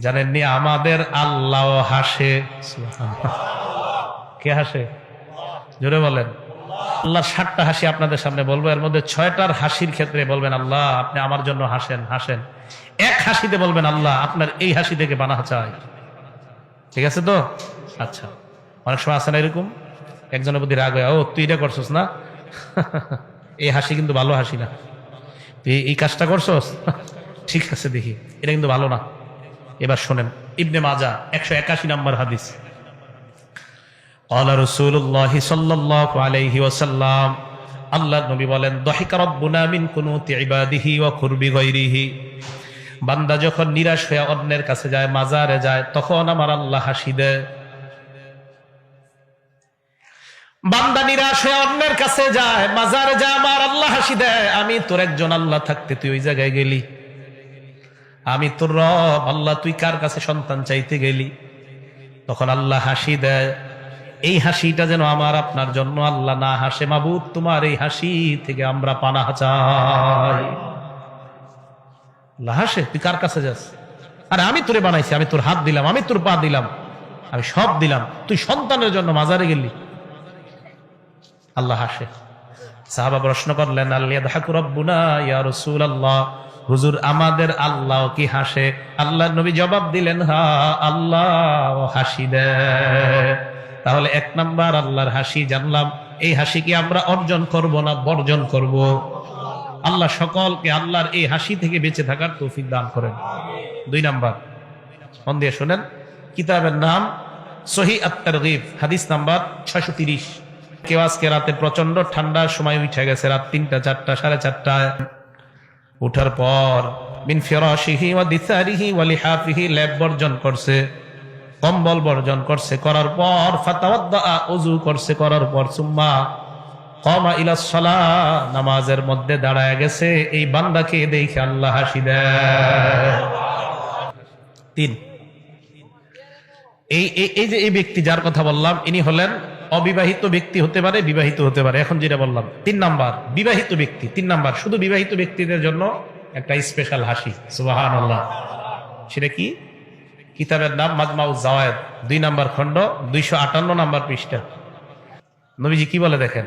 জানেননি? আমাদের আল্লাহ হাসে। কে হাসে? জোরে বলেন। আল্লাহ ষাটটা হাসি আপনাদের সামনে বলব। এর মধ্যে ছয়টার হাসির ক্ষেত্রে বলবেন, আল্লাহ, আপনি আমার জন্য হাসেন হাসেন। এক হাসিতে বলবেন, আল্লাহ, আপনার এই হাসি থেকে বানা চাই। ঠিক আছে তো? আচ্ছা। অনেক সময় আছে না এরকম? একজনের প্রতি রাগ হয়, ও, তুই এটা করছস না? এই হাসি কিন্তু ভালো হাসি না। তুই এই কাজটা করছস? ঠিক আছে, দেখি। এটা কিন্তু ভালো না। এবার শোনেন, ইবনে মাজা, একশো একাশি নম্বর হাদিস। আল্লাহ রসুল্লাহ সাল্লাহ আলহি ওসাল্লাম আল্লাহ নবী বলেন, দহিকা রব্বুনা কোনো কুনু ইবাদিহি ওয়া কুরবি গৈরিহি বান্দা যখন নিরাশ হয়ে অন্যের কাছে যায়, মাজারে যায়, তখন আমার আল্লাহ হাসি দেয়। বান্দা নিরাশ হয়ে অন্যের কাছে যায়, মাজারে যায়, আমার আল্লাহ হাসি দেয়, আমি তোর একজন আল্লাহ থাকতে তুই ওই জায়গায় গেলি? আমি তোর রব, আল্লাহ, তুই কার কাছে সন্তান চাইতে গেলি? তখন আল্লাহ হাসি দেয়, এই হাসিটা যেন আমার, আপনার জন্য আল্লাহ না হাসে। মাবুদ, তোমার এই হাসি থেকে আমরা পানা চাই। হাসে, তুই কার কাছে যাস? আরে, আমি তোরে বানাইছি, আমি তোর হাত দিলাম, আমি তোর পা দিলাম, আমি সব দিলাম। তুই সন্তানের জন্য মাজারে গেলি। আল্লাহ হাসে। সাহাবা প্রশ্ন করলেন আল্লাহ রব্বুনা ইয়া রসুল আল্লাহ হুজুর, আমাদের আল্লাহ কি হাসে? আল্লাহ নবী জবাব দিলেন, হা, আল্লাহ হাসি দেয় তাহলে এক নাম্বার আল্লাহর হাসি জানলাম, এই হাসি কি আমরা অর্জন করব না বর্জন করব? আল্লাহ সকলকে আল্লাহর এই হাসি থেকে বেঁচে থাকার তৌফিক দান করেন। দুই নাম্বার, মন দিয়ে শোনেন, কিতাবের নাম সহি আত্মার গিফ হাদিস নাম্বার ছয়শো তিরিশ। কেউ আজকে রাতে প্রচণ্ড ঠান্ডার সময় উঠে গেছে, রাত তিনটা, চারটা, সাড়ে চারটায়। উঠার পর মিন ফিরাশিহি ওয়া দিসারিহি ওয়া লিহাফিহি ল্যাব বর্জন করছে, কম্বল বর্জন করছে, করার পর ফাতাওয়াদ্দা ওযু করছে, করার পর সুম্মা কমা ইলা সালাহ নামাজের মধ্যে দাঁড়ায় গেছে, এই বান্দাকে দেখে আল্লাহ হাসি দেয়। তিন। এই- এই যে এই ব্যক্তি যার কথা বললাম, ইনি হলেন অবিবাহিত ব্যক্তি হতে পারে, বিবাহিত হতে পারে। এখন যেটা বললাম, তিন নাম্বার, বিবাহিত ব্যক্তি, তিন নাম্বার, শুধু বিবাহিত ব্যক্তিদের জন্য একটা স্পেশাল হাসি সুবাহান আল্লাহ সেটা কি? কিতাবের নাম মাজমাউ জাওয়ায়েদ, দুই নাম্বার খণ্ড, দুইশো আটান্ন নাম্বার পৃষ্ঠা। নবীজি কি বলে দেখেন?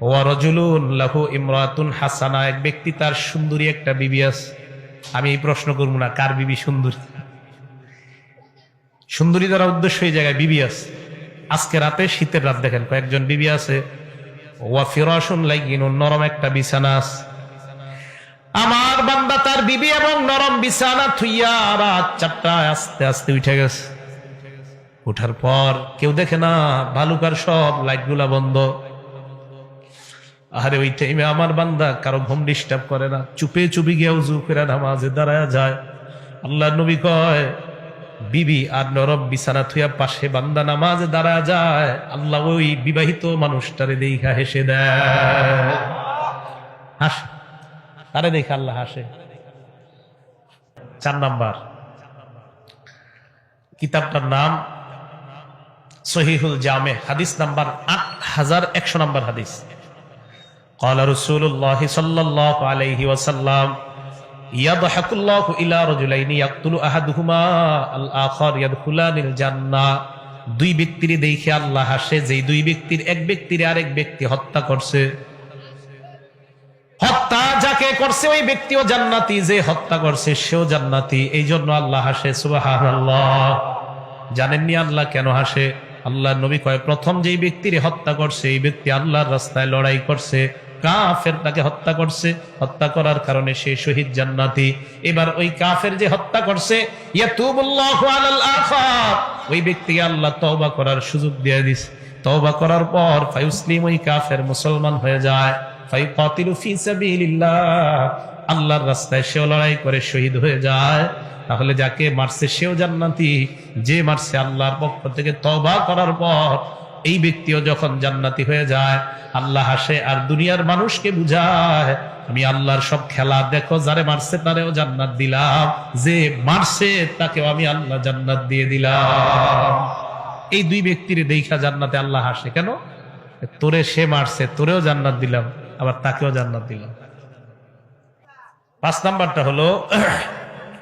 ওয়া রজুলুন লাহু ইমরাতুন হাসানা, এক ব্যক্তি তার সুন্দরী একটা বিবি আমি এই প্রশ্ন করব না, কার বিবি সুন্দরী? সুন্দরী দ্বারা উদ্দেশ্য এই জায়গায় বিবি আছে। আজকে রাতে শীতের রাত দেখেন, কয়েকজন বিবি আছে। ওয়া ফিরাসুন লাইগিন নরম একটা বিছানা আছে। আমার বান্দা তার বিবি এবং নরম বিছানা থুইয়া রাত চারটায় আস্তে আস্তে উঠে গেছে। উঠার পর কেউ দেখে না ভালুকার সব লাইটগুলা বন্ধ। আরে ওই টাইমে আমার বান্দা কারও ঘুম ডিস্টার্ব করে না, চুপে চুপি গিয়ে উজু করে নামাজে দাঁড়ায় যায়। আল্লাহ নবী কয় বিবি আর নরম বিছানা থুয়া পাশে বান্দা নামাজে দাঁড়ায় যায় আল্লাহ ওই বিবাহিত মানুষটারে দেখা হেসে দেয় হাস তারে দেখে আল্লাহ হাসে চার নাম্বার কিতাবটার নাম সহিহুল জামে হাদিস নাম্বার আট হাজার একশো নাম্বার হাদিস قال رسول الله صلى الله عليه وسلم দুই ব্যক্তির দেখে আল্লাহ হাসে যে দুই ব্যক্তির এক ব্যক্তির আরেক ব্যক্তি হত্যা করছে। হত্যা যাকে করছে ওই ব্যক্তিও জান্নাতি, যে হত্যা করছে সেও জান্নাতি। এই জন্য আল্লাহ হাসে সুবহানাল্লাহ। জানেননি আল্লাহ কেন হাসে আল্লাহ নবী কয়, প্রথম যেই ব্যক্তির হত্যা করছে, এই ব্যক্তি আল্লাহর রাস্তায় লড়াই করছে। কাফের তাকে হত্যা করছে। হত্যা করার কারণে সে শহীদ জান্নাতি। এবার ওই কাফের যে হত্যা করছে ওই ব্যক্তিকে আল্লাহ তওবা করার সুযোগ দিয়ে দিস। তওবা করার পর ফায়ুসলিম ওই কাফের মুসলমান হয়ে যায়। আল্লাহর রাস্তায় সেও লড়াই করে শহীদ হয়ে যায়। তাহলে যাকে মারছে সেও জান্নাতি। যে মারছে আল্লাহর পক্ষ থেকে তবা করার পর এই ব্যক্তিও যখন জান্নাতি হয়ে যায়, আল্লাহ হাসে আর দুনিয়ার মানুষকে বুঝায়, আমি আল্লাহর সব খেলা দেখো, যারে মারছে তারেও জান্নাত দিলাম, যে মারছে তাকেও আমি আল্লাহ জান্নাত দিয়ে দিলাম। এই দুই ব্যক্তির দেখা জান্নাতে আল্লাহ হাসে কেন? তোরে সে মারছে, তোরেও জান্নাত দিলাম, আবার তাকেও জান্নাত দিলাম। পাঁচ নাম্বারটা হলো,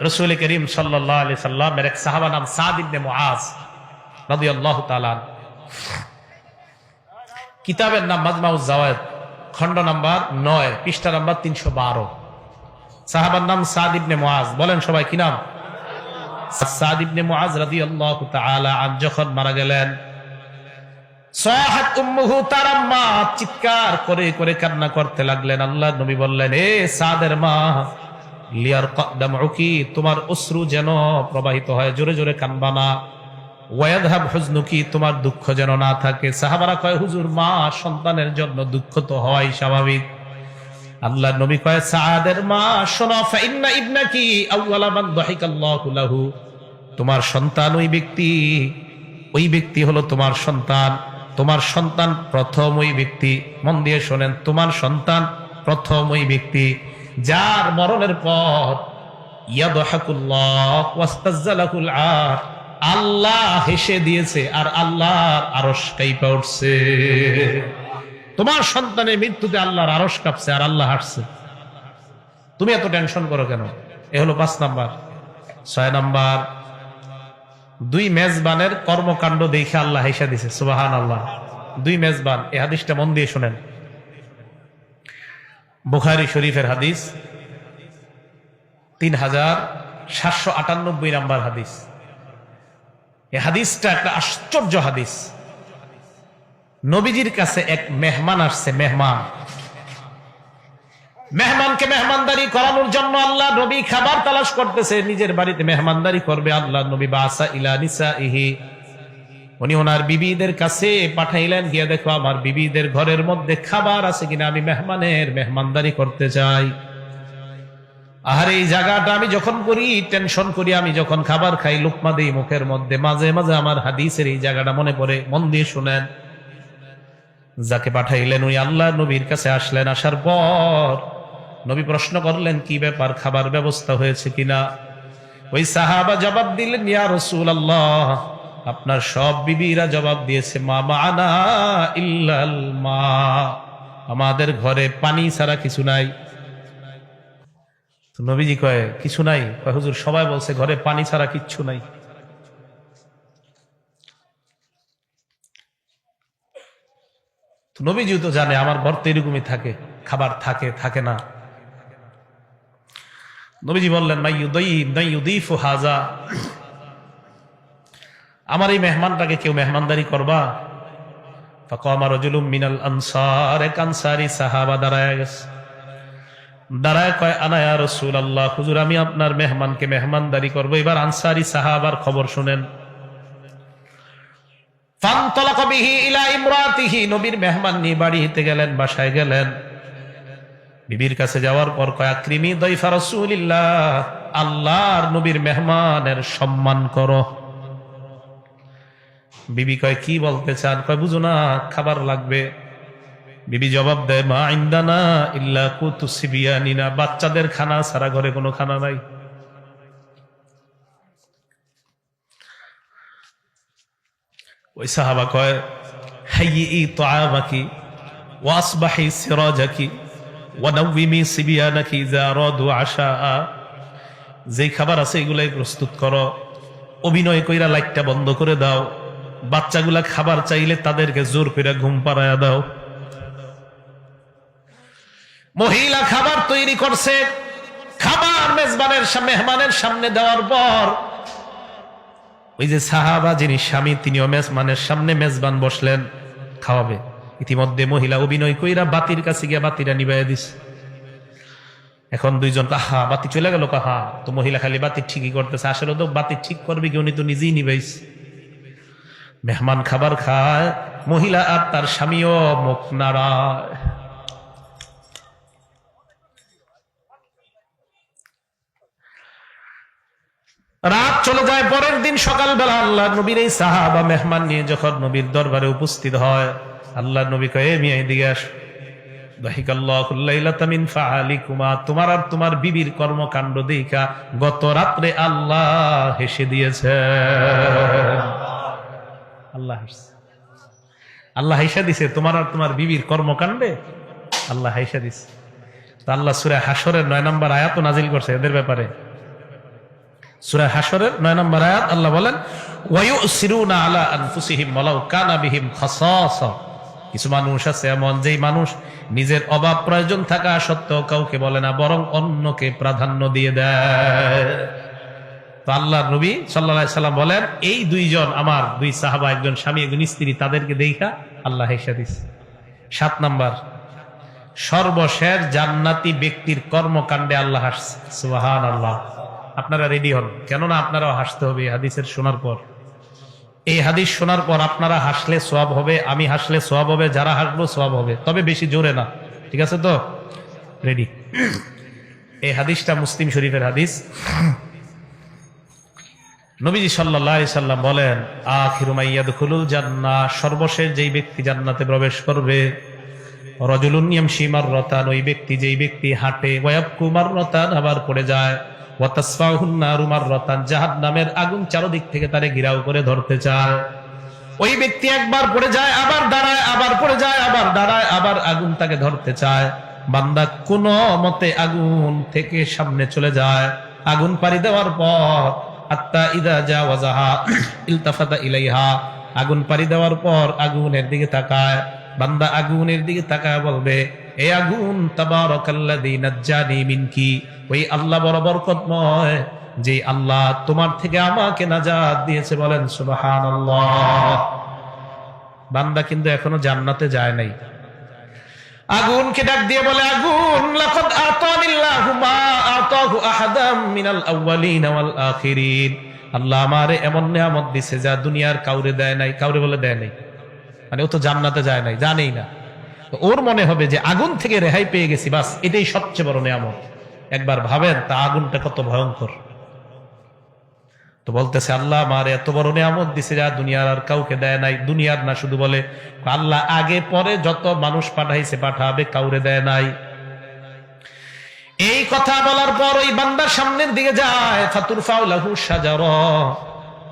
রসুল করিম সাল্লাহ আলি সাল্লামের এক সাহাবা নাম সাদ ইবনে মুআজ, রাদিয়াল্লাহু তাআলা কিতাবের নাম মাজমাউজ জাওয়াদ খণ্ড নাম্বার নয়, পৃষ্ঠা নাম্বার তিনশো বারো। সাহাবার নাম সাদ ইবনে মুআজ। বলেন সবাই কি নাম? সাদ ইবনে মুআজ রাদিয়াল্লাহু তাআলা আন যখন মারা গেলেন চিৎকার করে করে কান্না করতে লাগলেন। আল্লাহ নবী বললেন, এ সাদের মা লিয়ার তোমার অশ্রু যেন প্রবাহিত হয়, জোরে জোরে কানবা না ওয়াদহাব হুজনুকি তোমার দুঃখ যেন না থাকে। সাহাবারা কয়, হুজুর, মা সন্তানের জন্য দুঃখ তো হয় স্বাভাবিক। আল্লাহ নবী কয় সাদের মা, শোনো, ফাইন্না ইবনাকি আউয়ালা মান দাহিকাল্লাহু লাহু। তোমার সন্তান ওই ব্যক্তি ওই ব্যক্তি হলো তোমার সন্তান। তোমার সন্তান প্রথম ওই ব্যক্তি। মন দিয়ে শোনেন, তোমার সন্তান প্রথম ওই ব্যক্তি। যার মরণের পর ইয়াদহাকুল্লাহ ওয়াস্তাজ্জালাকুল আর আল্লাহ হেসে দিয়েছে আর আল্লাহর আরশ কাইপা উঠছে। তোমার সন্তানের মৃত্যুতে আল্লাহর আরশ কাঁপছে আর আল্লাহ হাসছে তুমি এত টেনশন করো কেন? এ হলো পাঁচ নাম্বার। ছয় নাম্বার, দুই মেজবানের কর্মকাণ্ড দেখে আল্লাহ হেসা দিছে সুবাহান আল্লাহ দুই মেজবান এ হাদিসটা মন দিয়ে শোনেন। বুখারি শরীফের হাদিস তিন হাজার সাতশো আটানব্বই নাম্বার হাদিস। এই হাদিসটা একটা আশ্চর্য হাদিস। নবীজির কাছে এক মেহমান আসছে, মেহমান। মেহমানকে মেহমানদারি করানোর জন্য আল্লাহ নবী খাবার তালাশ করতেছে, নিজের বাড়িতে মেহমানদারি করবে আল্লাহ নবী, বাসা ইলা নিসা ইহি উনি ওনার বিবিদের কাছে পাঠাইলেন, গিয়ে দেখো আমার বিবিদের ঘরের মধ্যে খাবার আছে কিনা, আমি মেহমানের মেহমানদারি করতে চাই। আর এই জায়গাটা আমি যখন করি টেনশন করি, আমি যখন খাবার খাই, লুকমা দিই মুখের মধ্যে। মাঝে মাঝে আমার হাদিসের এই জায়গাটা মনে পড়ে, মন দিয়ে শুনেন। যাকে পাঠাইলেন ওই আল্লাহ, নবীর কাছে আসলেন, আসার পর নবী প্রশ্ন করলেন, কি ব্যাপার, খাবার ব্যবস্থা হয়েছে কিনা? ওই সাহাবা জবাব দিলেন, ইয়া রসুল আল্লাহ আপনার সব বিবিরা জবাব দিয়েছে, মা মানা ইল্লাল মা। আমাদের ঘরে পানি ছাড়া কিছু নাই। তো নবীজি কয়, কিছু নাই? হুজুর, সবাই বলছে ঘরে পানি ছাড়া কিচ্ছু নাই। নবীজিও তো জানে, আমার ঘর তো এরকমই থাকে, খাবার থাকে থাকে না। নবীজি বললেন হাজা। আমার এই মেহমানটাকে কেউ মেহমানদারি করবা? ফাকামা রাজুলুম মিনাল আনসার, এক আনসারি সাহাবা দাঁড়ায় গেছে। দাঁড়ায় কয় আনায়া রসুল আল্লাহ হুজুর, আমি আপনার মেহমানকে মেহমানদারি করব। এবার আনসারি সাহাবার খবর শুনেন। নবীর মেহমান নিয়ে গেলেন, বাসায় গেলেন। বিবির কাছে যাওয়ার পর কয়া কৃমি দইফা রসুলিল্লাহ, আল্লাহর নবীর মেহমানের সম্মান করো। বিবি কয়, কি বলতে চান? কয়, বুঝো না, খাবার লাগবে। বিবি জবাব দেয়, মা ইন্দানা ইল্লা কুতু সিবিয়ানিনা। বাচ্চাদের খানা, সারা ঘরে কোনো খানা নাই। ওই সাহাবা কয়, হাইয়ি তাআমাকি ওয়াসবাহি সিরাজাকি ওয়ানাউমি সিবিয়ানাকি ইযা রাদু আশা যেই খাবার আছে এগুলাই প্রস্তুত করো। অভিনয় কইরা লাইটটা বন্ধ করে দাও। বাচ্চাগুলা খাবার চাইলে তাদেরকে জোর করে ঘুম পাড়ায়া দাও। মহিলা খাবার তৈরি করছে। খাবার মেজবানের মেহমানের সামনে দেওয়ার পর ওই যে সাহাবা যিনি স্বামী, তিনিও মেজবানের সামনে মেজবান বসলেন, খাওয়াবে। ইতিমধ্যে মহিলা অভিনয় কইরা বাতির কাছে গিয়ে বাতিরা নিবাইয়া দিস এখন দুইজন কাহা বাতি চলে গেল কাহা? তো মহিলা খালি বাতি ঠিকই করতেছে। আসলে তো বাতি ঠিক করবে কি, উনি তো নিজেই নিবাইস মেহমান খাবার খায়, মহিলা আর তার স্বামীও মুখ নাড়ায়। রাত চলে যায়, পরের দিন সকালবেলা আল্লাহ নবীর এই সাহাবা মেহমান নিয়ে যখন নবীর দরবারে উপস্থিত হয় আল্লাহ নবী কয়ে মিয়া দিছে আল্লাহ সুরে হাসরের নয় নম্বর আয়াত নাজিল করছে এদের ব্যাপারে। সুরা হাসরের নয় নম্বর আয়াত আল্লাহ বলেন, ওয়ায়ুসিরুনা আলা আনফুসিহিম ওয়ালাউ কানা বিহিম খাসাসা। কিছু মানুষ আছে এমন যেই মানুষ নিজের অভাব প্রয়োজন থাকা সত্ত্বেও কাউকে বলে না, বরং অন্যকে প্রাধান্য দিয়ে দেয়। তো আল্লাহ নবী সাল্লাহ সাল্লাম বলেন, এই দুইজন আমার দুই সাহাবা, একজন স্বামী, একজন স্ত্রী, তাদেরকে দেখা আল্লাহ হেসে দিস সাত নাম্বার, সর্বশেষ জান্নাতি ব্যক্তির কর্মকাণ্ডে আল্লাহ হাসছে। সুবাহান আল্লাহ আপনারা রেডি হন। কেননা আপনারাও হাসতে হবে হাদিসের শোনার পর। এই হাদিস শোনার পর আপনারা হাসলে সোয়াব হবে, আমি হাসলে সোয়াব হবে, যারা হাসবো সোয়াব হবে। তবে বেশি জোরে না, ঠিক আছে তো? রেডি এই হাদিসটা মুসলিম শরীফের হাদিস। নবীজি সাল্লাহ সাল্লাম বলেন আখিরুমাইয়াদ খুলুল জান্না সর্বশেষ যেই ব্যক্তি জান্নাতে প্রবেশ করবে রজুলুনিয়ম সীমার রতান ওই ব্যক্তি যেই ব্যক্তি হাঁটে ওয়াব কুমার রতান আবার পড়ে যায়। জাহাদ নামের আগুন চারদিক থেকে তারে ঘিরাও করে ধরতে চায়। ওই ব্যক্তি একবার পড়ে যায়, আবার দাঁড়ায়, আবার পড়ে যায়, আবার দাঁড়ায়, আবার আগুন তাকে ধরতে চায়। বান্দা কোন মতে আগুন থেকে সামনে চলে যায়। আগুন পাড়ি দেওয়ার পর, আত্মা ইদা যা ওয়াজাহা ইলতাফাতা ইলাইহা, আগুন পাড়ি দেওয়ার পর আগুনের দিকে তাকায়। বান্দা আগুনের দিকে তাকায় বলবে এ আগুন, তাবারাকাল্লাযী নাজ্জানি মিনকি। ওই আল্লাহ বড় বরকতময় যে আল্লাহ তোমার থেকে আমাকে নাজাত দিয়েছে বলেন, সুবহানাল্লাহ। বান্দা কিন্তু এখনও জান্নাতে যায় নাই। আগুনকে ডাক দিয়ে বলে, আগুন, লাকাদ আতানিল্লাহু মা আতাহু আহাদাম মিনাল আউয়ালিন ওয়াল আখিরিন। আল্লাহ আমারে এমন নিয়ামত দিছে যা দুনিয়ার কাউরে দেয় নাই, কাউরে বলে দেয় নাই। মানে ও তো জান্নাতে যায় নাই, জানেই না। ওর মনে হবে যে আগুন থেকে রেহাই পেয়ে গেছি, বাস, এটাই সবচেয়ে বড় নিয়ামত। একবার ভাবেন, তা আগুনটা কত ভয়ঙ্কর। তো বলতেছে, আল্লাহ আমার এত বড় নিয়ামত দিছে যা দুনিয়ার আর কাউকে দেয় নাই, দুনিয়ার না শুধু বলে, আল্লাহ আগে পরে যত মানুষ পাঠাইছে, পাঠাবে, কাউরে দেয় নাই। এই কথা বলার পর ওই বান্দার সামনের দিকে যায় ফাতুর ফাউলাহু সাজার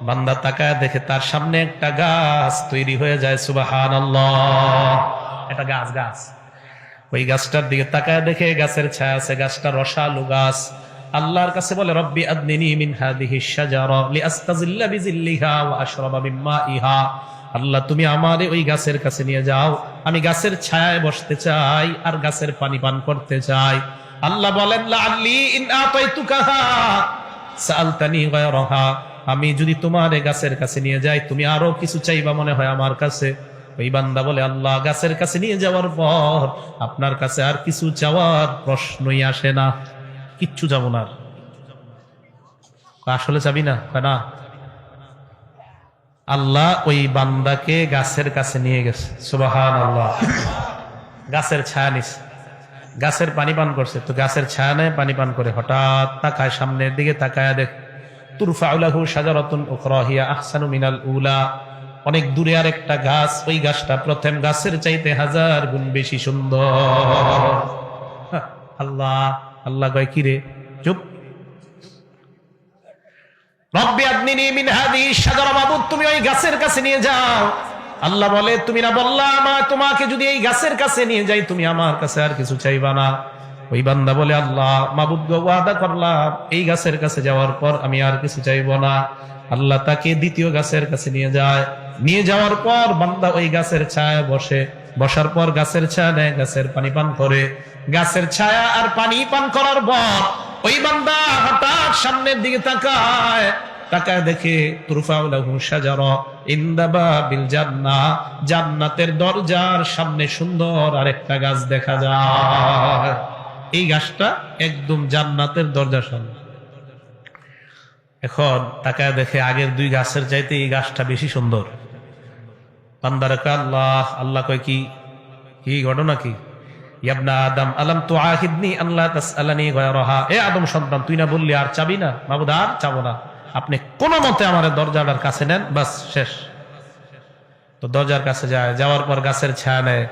বান্দা তাকায় দেখে তার সামনে একটা গাছ তৈরি হয়ে যায় সুবাহান এটা গাছ গাছ। ওই গাছটার দিকে তাকায় দেখে গাছের ছায়া আছে, গাছটা রসালু গাছ। আল্লাহর কাছে বলে, রব্বি আদনিনি মিন হাদিহি শাজারা লিআস্তাজিল্লা বিজিল্লিহা ওয়া আশরাবা মিম্মা ইহা আল্লাহ, তুমি আমারে ওই গাছের কাছে নিয়ে যাও। আমি গাছের ছায়ায় বসতে চাই আর গাছের পানি পান করতে চাই। আল্লাহ বলেন, লাআল্লি ইন আতাইতুকাহা সাআলতানি গায়রাহা। আমি যদি তোমার গাছের কাছে নিয়ে যাই, তুমি আরও কিছু চাইবা মনে হয় আমার কাছে। ওই বান্দা বলে, আল্লাহ গাছের কাছে নিয়ে যাওয়ার পর আপনার কাছে আর কিছু চাওয়ার প্রশ্নই আসে না। কিচ্ছু যাব না আসলে যাবি না? না। আল্লাহ ওই বান্দাকে গাছের কাছে নিয়ে গেছে। সুবাহান আল্লাহ গাছের ছায়া নিছে। গাছের পানি পান করছে। তো গাছের ছায়া নেয়, পানি পান করে হঠাৎ তাকায় সামনের দিকে, তাকায় দেখ তুরফা তুরফাউলাহু সাজারাতুন উখরাহিয়া আহসানু মিনাল উলা। অনেক দূরে আর একটা গাছ, ওই গাছটা প্রথম গাছের চাইতে হাজার গুণ বেশি সুন্দর। আল্লাহ আল্লাহ কয় কিরে চুপ। তুমি ওই গাছের কাছে নিয়ে যাও। আল্লাহ বলে, তুমি না বললা তোমাকে যদি এই গাছের কাছে নিয়ে যাই, তুমি আমার কাছে আর কিছু চাইবা না। ওই বান্দা বলে, আল্লাহ, মাবুদ ওয়াদা করলাম, এই গাছের কাছে যাওয়ার পর আমি আর কিছু চাইব না। আল্লাহ তাকে দ্বিতীয় গাছের কাছে নিয়ে যায়। নিয়ে যাওয়ার পর বান্দা ওই গাছের ছায়া বসে। বসার পর গাছের ছায়া নেয়, গাছের পানি পান করে। গাছের ছায়া আর পানি পান করার পর ওই বান্দা হঠাৎ সামনের দিকে তাকায়। তাকায় দেখে জান্নাতের দরজার সামনে সুন্দর আরেকটা গাছ দেখা যায়। এই গাছটা একদম জান্নাতের দরজার সামনে। এখন তাকায় দেখে আগের দুই গাছের চাইতে এই গাছটা বেশি সুন্দর। বান্দারে আল্লাহ আল্লাহ কয় কি? কি ঘটনা কি? আদম, আলম তো আহিদনি আল্লাহ এ আদম সন্তান, তুই না বললি আর চাবি না? আর না। আপনি মতে আমার দরজাটার কাছে নেন শেষ। তো দরজার কাছে যায়, যাওয়ার পর গাছের ছায়া নেয়।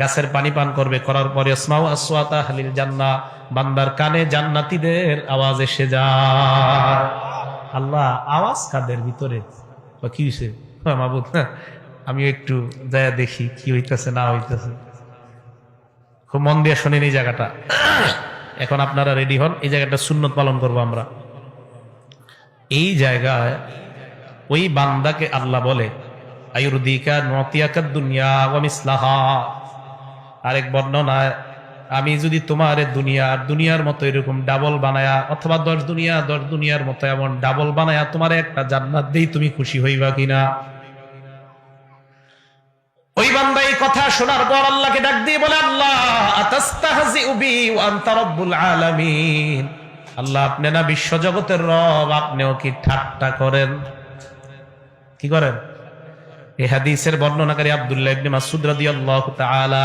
গাছের পানি পান করবে, করার পরে আসওয়াতা হালিল জান্না বান্দার কানে জান্নাতীদের আওয়াজ এসে যায়। আল্লাহ আওয়াজ কাদের ভিতরে? বা কি হ্যাঁ, মাবুদ হ্যাঁ, আমি একটু যায় দেখি কি হইতেছে না হইতেছে। খুব মন দিয়ে শোনেন এই জায়গাটা। এখন আপনারা রেডি হন এই জায়গাটা সুন্নত পালন করব আমরা। এই জায়গায় ওই বান্দাকে আল্লাহ বলে আয়ুর্দিকা নতিয়াকা দুনিয়া ওয়ামিসলাহা আরেক বর্ণনায় আমি যদি তোমার দুনিয়ার দুনিয়ার মতো এরকম ডাবল বানায়া, অথবা দশ দুনিয়া, দশ দুনিয়ার মতো এমন ডাবল বানায়া তোমার একটা জান্নাত দেই, তুমি খুশি হইবা কিনা? এই কথা শোনার পর আল্লাহকে ডাক দিয়ে বলে, আল্লাহ আল্লাহ, আপনি না বিশ্ব জগতের রব, আপনিও কি করেন? কি করেন? বর্ণনাকারী আব্দুল্লাহ মাসউদ রাদিয়াল্লাহু তাআলা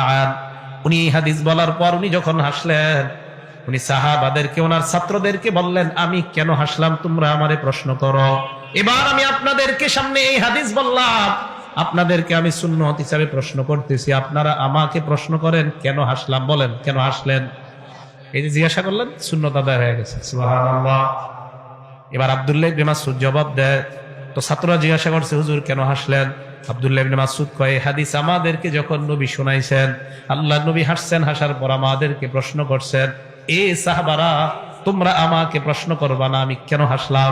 উনি এই হাদিস বলার পর উনি যখন হাসলেন, উনি সাহাবাদেরকে, ওনার ছাত্রদেরকে বললেন, আমি কেন হাসলাম? তোমরা আমারে প্রশ্ন করো। এবার আমি আপনাদেরকে সামনে এই হাদিস বললাম, আপনাদেরকে আমি সুন্নত হিসাবে প্রশ্ন করতেছি। আপনারা আমাকে প্রশ্ন করেন, কেন হাসলাম? বলেন, কেন হাসলেন? এই যে জিজ্ঞাসা করলেন শূন্যত আদায় হয়ে গেছে। এবার আবদুল্লাহ ইবনে মাসউদ জবাব দেয়, তো ছাত্ররা জিজ্ঞাসা করছে, হুজুর কেন হাসলেন? আবদুল্লাহ কয় হাদিস আমাদেরকে যখন নবী শোনাইছেন আল্লাহ নবী হাসছেন হাসার পর আমাদেরকে প্রশ্ন করছেন, এ সাহাবারা, তোমরা আমাকে প্রশ্ন করবা না, আমি কেন হাসলাম?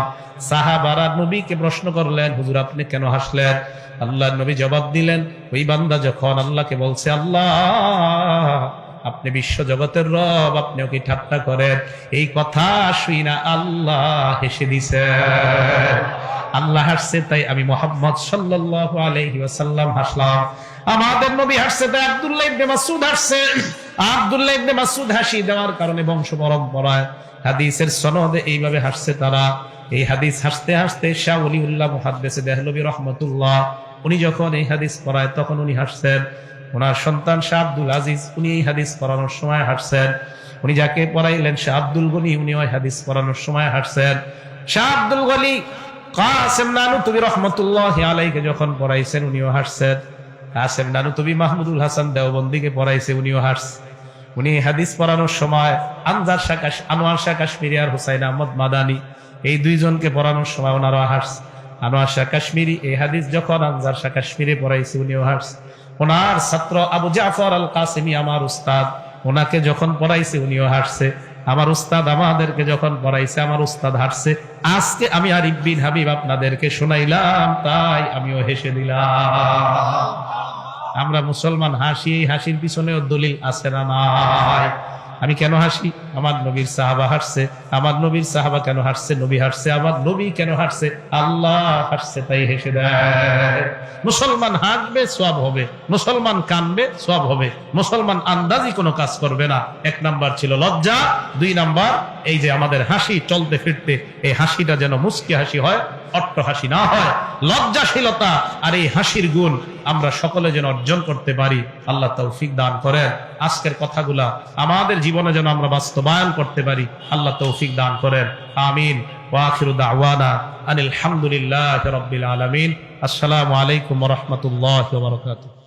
সাহাবারা নবীকে প্রশ্ন করলেন, হুজুর, আপনি কেন হাসলেন? আল্লাহ নবী জবাব দিলেন, ওই বান্দা যখন আল্লাহকে বলছে, আল্লাহ, আপনি বিশ্ব জগতের রব, আপনি ওকে ঠাট্টা করেন, এই কথা শুই না আল্লাহ হেসে দিছে আল্লাহ হাসছে, তাই আমি মোহাম্মদ সাল্লাল্লাহু আলাইহি ওয়াসাল্লাম হাসলাম। আমাদের নবী হাসছে, তাই আব্দুল্লাহ ইবনে মাসউদ হাসছে। আব্দুল্লাহ ইবনে মাসউদ হাসি দেওয়ার কারণে বংশ পরম্পরায় হাদিসের সনদে এইভাবে হাসছে তারা। এই হাদিস হাসতে হাসতে শাহ ওলিউল্লাহ মুহাদ্দিস দেহলবী রহমতুল্লাহ, উনি যখন এই হাদিস পড়ায়, তখন উনি হাসছেন। ওনার সন্তান শাহ আব্দুল আজিজ, উনি এই হাদিস পড়ানোর সময় হাসছেন। উনি যাকে পড়াইলেন শাহ আব্দুল গনি উনি ওই হাদিস পড়ানোর সময় হাসছেন। শাহ আব্দুল গনি কাসেম নানু, তুমি রহমতুল্লাহ আলাইকে যখন পড়াইছেন, উনিও হাসছেন। কাসেম নানু, তুমি মাহমুদুল হাসান দেওবন্দিকে পড়াইছে, উনিও হাসছে। উনি হাদিস পড়ানোর সময় আনজার শাহ আনোয়ার শাহ কাশ্মীরি আর হুসাইন আহমদ মাদানি, এই দুইজনকে পড়ানোর সময় ওনারা হাসছে। আনোয়ার শাহ কাশ্মীরি, এই হাদিস যখন আনজার শাহ কাশ্মীরি পড়াইছে, উনিও হাসছে। ওনার ছাত্র আবু জাফর আল কাসিমি আমার উস্তাদ, ওনাকে যখন পড়াইছে, উনিও হাসছে। আমার উস্তাদ আমাদেরকে যখন পড়াইছে, আমার উস্তাদ হাসছে আজকে আমি আর ইব্বিন হাবিব আপনাদেরকে শোনাইলাম, তাই আমিও হেসে দিলাম। আমরা মুসলমান হাসি, এই হাসির পিছনেও দলিল আছে না আমি কেন হাসি? আমার নবীর সাহাবা হাসছে আমার নবীর সাহাবা কেন হাসছে নবী হাসছে আমার নবী কেন হাসছে আল্লাহ হাসছে তাই হেসে দেয়। মুসলমান হাসবে সব হবে। মুসলমান কানবে সব হবে। মুসলমান আন্দাজি কোনো কাজ করবে না। এক নাম্বার ছিল লজ্জা, দুই নাম্বার এই যে আমাদের হাসি, চলতে ফিরতে, এই হাসিটা যেন মুস্কি হাসি হয়, অট্ট হাসি না হয়। লজ্জাশীলতা আর এই হাসির গুণ আমরা সকলে যেন অর্জন করতে পারি, আল্লাহ তৌফিক দান করেন। আজকের কথাগুলা আমাদের জীবনে যেন আমরা বাস্তবায়ন করতে পারি, আল্লাহ তৌফিক দান করেন। আমিন। ওয়াখির দাওয়ানা আনিল হামদুলিল্লাহ রবিল আলমিন। আসসালামু আলাইকুম রহমতুল্লাহ বারকাতুহ।